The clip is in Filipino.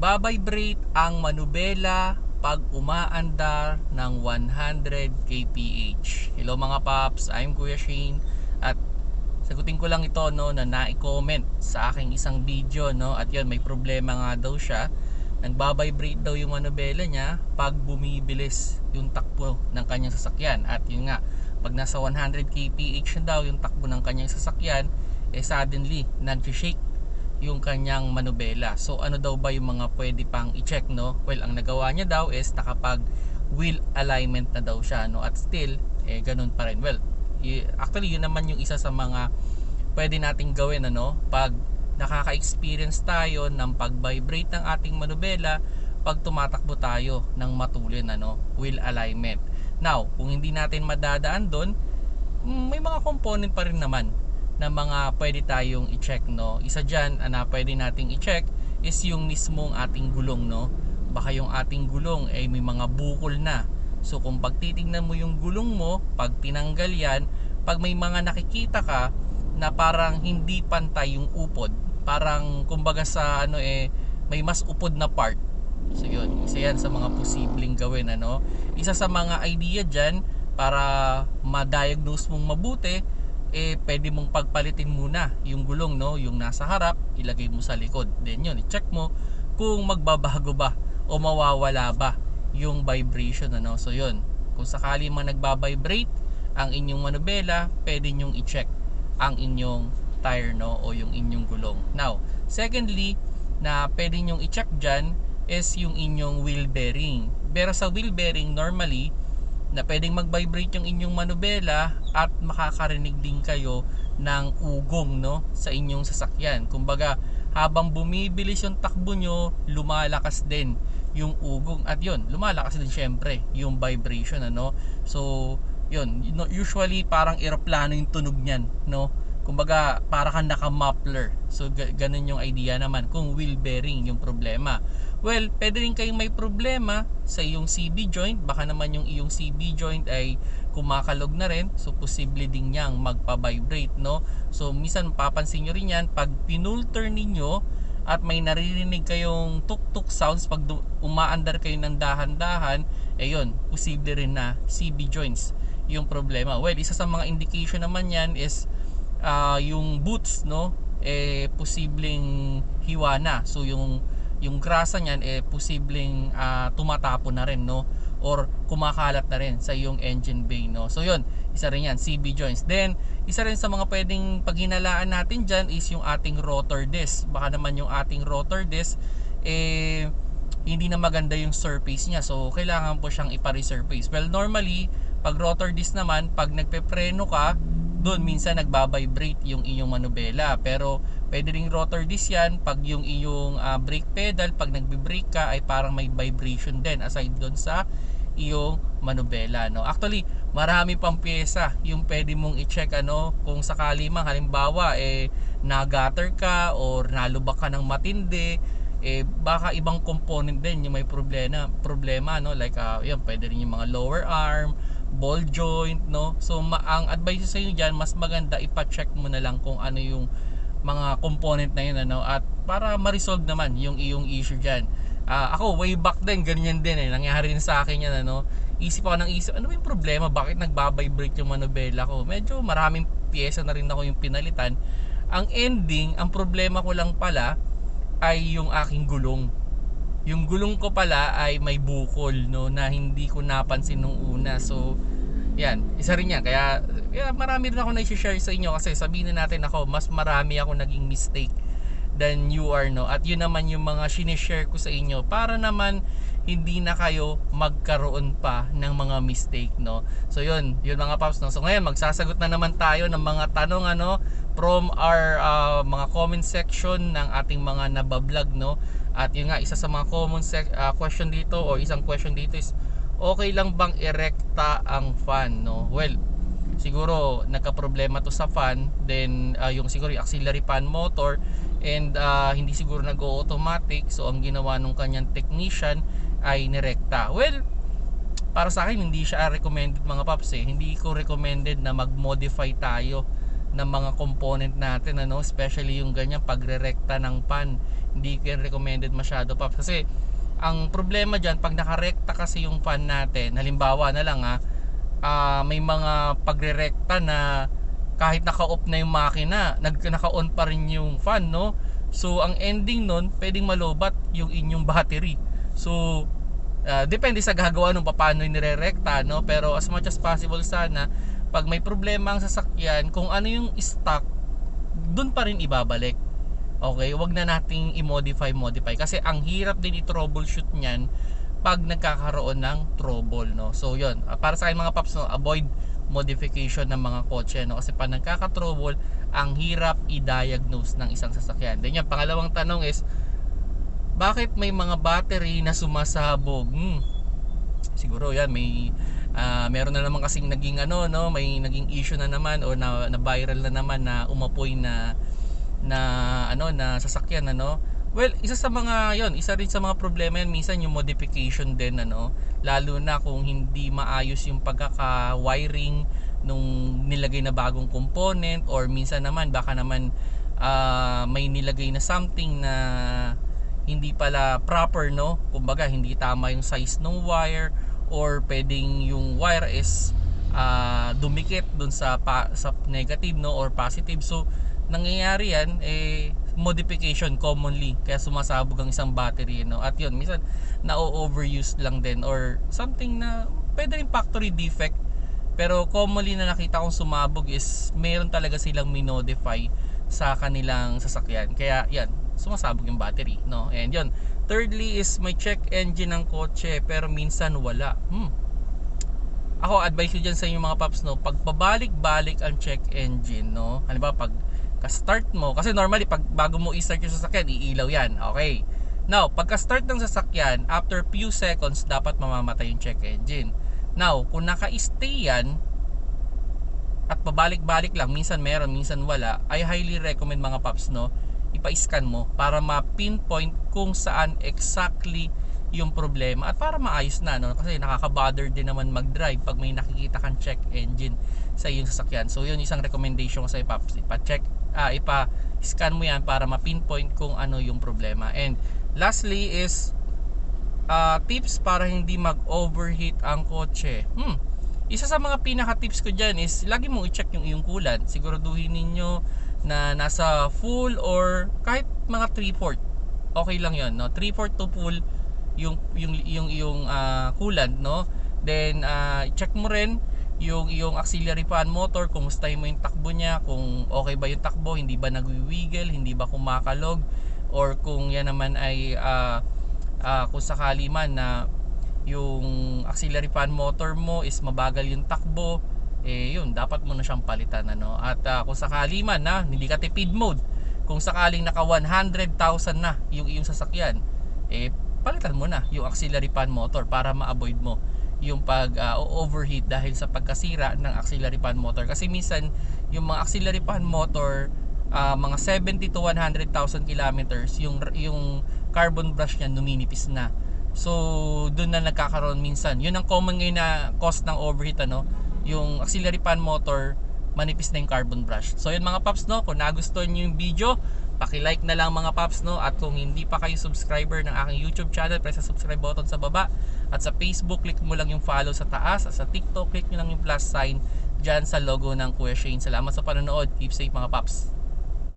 Nagbabibrate ang manubela pag umaandar ng 100 kph. Hello mga paps, I'm Kuya Shane at sagutin ko lang ito no na na-comment sa aking isang video no at yun may problema nga daw siya. Nagbabibrate daw yung manubela niya pag bumibilis yung takbo ng kanyang sasakyan at yun nga pag nasa 100 kph na daw yung takbo ng kanyang sasakyan eh suddenly nag-shake yung kanyang manubela. So ano daw ba yung mga pwede pang i-check no? Well, ang nagawa niya daw is nakapag wheel alignment na daw siya no at still eh ganun pa rin. Well, actually yun naman yung isa sa mga pwede nating gawin ano pag nakaka-experience tayo ng pag-vibrate ng ating manubela pag tumatakbo tayo ng matulin ano, wheel alignment. Now, kung hindi natin madadaan doon, mm, may mga component pa rin naman na mga pwede tayong i-check no. Isa diyan na pwede nating i-check is yung mismong ating gulong no. Baka yung ating gulong ay may mga bukol na. So kung pagtitingnan mo yung gulong mo, pag tinanggal yan, pag may mga nakikita ka na parang hindi pantay yung upod, parang kumbaga sa ano eh may mas upod na part. So yun, isa yan sa mga posibleng gawin ano. Isa sa mga idea diyan para ma-diagnose mong mabuti eh pwede mong pagpalitin muna yung gulong no, yung nasa harap, ilagay mo sa likod. Then yun, i-check mo kung magbabago ba o mawawala ba yung vibration ano. So yun, kung sakali man nagba-vibrate ang inyong manubela, pwede nyong i-check ang inyong tire no o yung inyong gulong. Now, secondly, na pwede nyong i-check diyan is yung inyong wheel bearing. Pero sa wheel bearing normally na pwedeng mag-vibrate yung inyong manubela at makakarinig din kayo ng ugong no sa inyong sasakyan. Kumbaga, habang bumibilis yung takbo nyo, lumalakas din yung ugong at yun, lumalakas din syempre yung vibration ano. So, yun, usually parang eroplano yung tunog niyan, no? Kumbaga, para kang naka-muffler. So, ganun yung idea naman kung wheel bearing yung problema. Well, pwede rin kayong may problema sa iyong CB joint. Baka naman yung iyong CB joint ay kumakalog na rin. So, posible din niyang magpa-vibrate, no? So, minsan papansin nyo rin yan. Pag pinulter ninyo at may naririnig kayong tuk-tuk sounds pag umaandar kayo ng dahan-dahan, eh yun, posible rin na CB joints yung problema. Well, isa sa mga indication naman yan is uh, yung boots, no? Eh, posibleng hiwa na. So, yung yung grasa niyan eh posibleng uh, tumatapon na rin no or kumakalat na rin sa yung engine bay no so yun isa rin yan CB joints then isa rin sa mga pwedeng paghinalaan natin dyan is yung ating rotor disc baka naman yung ating rotor disc eh hindi na maganda yung surface niya so kailangan po siyang ipa-resurface well normally pag rotor disc naman pag nagpepreno ka doon minsan nagbabibrate yung iyong manubela. Pero pwede ring rotor disc yan. Pag yung iyong uh, brake pedal pag nagbe-brake ka ay parang may vibration din aside doon sa iyong manubela no? Actually marami pang pyesa yung pwede mong i-check ano? Kung sakali man halimbawa eh nagatter ka or nalubak ka ng matindi eh baka ibang component din yung may problema problema no? Like uh, yun pwede rin yung mga lower arm ball joint no? So ma- ang advice sa inyo diyan mas maganda ipa-check mo na lang kung ano yung mga component na yun ano? At para ma-resolve naman yung iyong issue diyan uh, ako way back then ganyan din eh. Nangyari din sa akin yan ano? Isip ako ng isip ano yung problema? Bakit nagbabibrate yung manubela ko? Medyo maraming pyesa na rin ako yung pinalitan. Ang ending ang problema ko lang pala ay yung aking gulong yung gulong ko pala ay may bukol no na hindi ko napansin nung una. So yan isa rin yan. Kaya, kaya marami rin ako na i-share sa inyo kasi sabihin na natin ako mas marami ako naging mistake than you are no? At yun naman yung mga sinishare ko sa inyo para naman hindi na kayo magkaroon pa ng mga mistake no? So yun. Yun mga paps no? So ngayon magsasagot na naman tayo ng mga tanong ano from our uh, mga comment section ng ating mga nabablog no? At yun nga, isa sa mga common sec- uh, question dito o isang question dito is okay lang bang erekta ang fan, no? Well, siguro nagka-problema to sa fan, then uh, yung siguro yung auxiliary fan motor and uh, hindi siguro nag-automatic. So ang ginawa nung kanyang technician ay nirekta. Well, para sa akin hindi siya recommended mga paps eh. Hindi ko recommended na mag-modify tayo ng mga component natin ano especially yung ganyan pagre-rekta ng pan hindi ko recommended masyado paps kasi ang problema diyan pag nakarekta kasi yung fan natin halimbawa na lang ha ah, may mga pagre-rekta na kahit naka-off na yung makina nag naka-on pa rin yung fan no so ang ending nun pwedeng malobat yung inyong battery so ah, depende sa gagawa nung paano nire-rekta no pero as much as possible sana pag may problema ang sasakyan, kung ano yung stock, dun pa rin ibabalik. Okay, wag na nating i-modify, modify. Kasi ang hirap din i-troubleshoot niyan pag nagkakaroon ng trouble, no? So, yun. Ah, Para sa akin mga paps, no, avoid modification ng mga kotse, no? Kasi pag nagkaka-trouble, ang hirap i-diagnose ng isang sasakyan. Then yan, pangalawang tanong is, bakit may mga battery na sumasabog? Hmm, siguro yan, may Ah, meron na naman kasing naging ano no, may naging issue na naman o na, na viral na naman na umapoy na na ano na sasakyan ano. Well, isa sa mga 'yon, isa rin sa mga problema yan minsan yung modification din ano, lalo na kung hindi maayos yung pagkaka-wiring nung nilagay na bagong component or minsan naman baka naman ah, may nilagay na something na hindi pala proper no? Kumbaga hindi tama yung size ng wire or pwedeng yung wire is uh, dumikit dun sa pa, sa negative no? Or positive. So nangyayari yan eh modification commonly. Kaya sumasabog ang isang battery no? At yun minsan na overuse lang din or something na pwede rin factory defect. Pero commonly na nakita kong sumabog is meron talaga silang minodify sa kanilang sasakyan. Kaya yan sumasabog yung battery no? And yun Thirdly is may check engine ng kotse pero minsan wala. Hmm. Ako advice ko dyan sa inyo mga paps no, pag pabalik-balik ang check engine no, halimbawa pag ka-start mo, kasi normally pag bago mo i-start yung sasakyan, iilaw yan. Okay. Now, pagka-start ng sasakyan, after few seconds, dapat mamamatay yung check engine. Now, kung naka-stay yan, at pabalik-balik lang, minsan meron, minsan wala, I highly recommend mga paps no, ipa-scan mo para ma-pinpoint kung saan exactly yung problema at para maayos na no kasi nakaka-bother din naman mag-drive pag may nakikita kang check engine sa iyong sasakyan. So yun isang recommendation ko sa ipaps, ipa-check ah, ipa-scan mo yan para ma-pinpoint kung ano yung problema. And lastly is uh, tips para hindi mag-overheat ang kotse. Hmm. Isa sa mga pinaka-tips ko diyan is lagi mong i-check yung iyong coolant. Siguraduhin ninyo na nasa full or kahit mga 3/4 okay lang 'yon no 3/4 to full yung yung yung yung uh, coolant no? Then uh, check mo rin yung yung auxiliary fan motor kumustahin mo yung takbo niya kung okay ba yung takbo hindi ba nagwi-wiggle hindi ba kumakalog or kung yan naman ay uh, uh, kung sakali man na yung auxiliary fan motor mo is mabagal yung takbo eh yun dapat mo na siyang palitan ano? At uh, kung sakali man na hindi ka tipid mode. Kung sakaling naka 100,000 na yung iyong sasakyan eh palitan mo na yung auxiliary fan motor para ma-avoid mo yung pag uh, overheat dahil sa pagkasira ng auxiliary fan motor. Kasi minsan yung mga auxiliary fan motor uh, mga 70 to 100,000 kilometers yung yung carbon brush niya numinipis na. So doon na nagkakaroon minsan. Yun ang common ngayon na cause ng overheat ano? Yung auxiliary fan motor manipis na yung carbon brush. So yun mga paps no? Kung nagustuhan nyo yung video paki-like na lang mga paps no? At kung hindi pa kayo subscriber ng aking YouTube channel press sa subscribe button sa baba. At sa Facebook click mo lang yung follow sa taas. At sa TikTok click nyo lang yung plus sign dyan sa logo ng Kuya Shane. Salamat sa panonood. Keep safe mga paps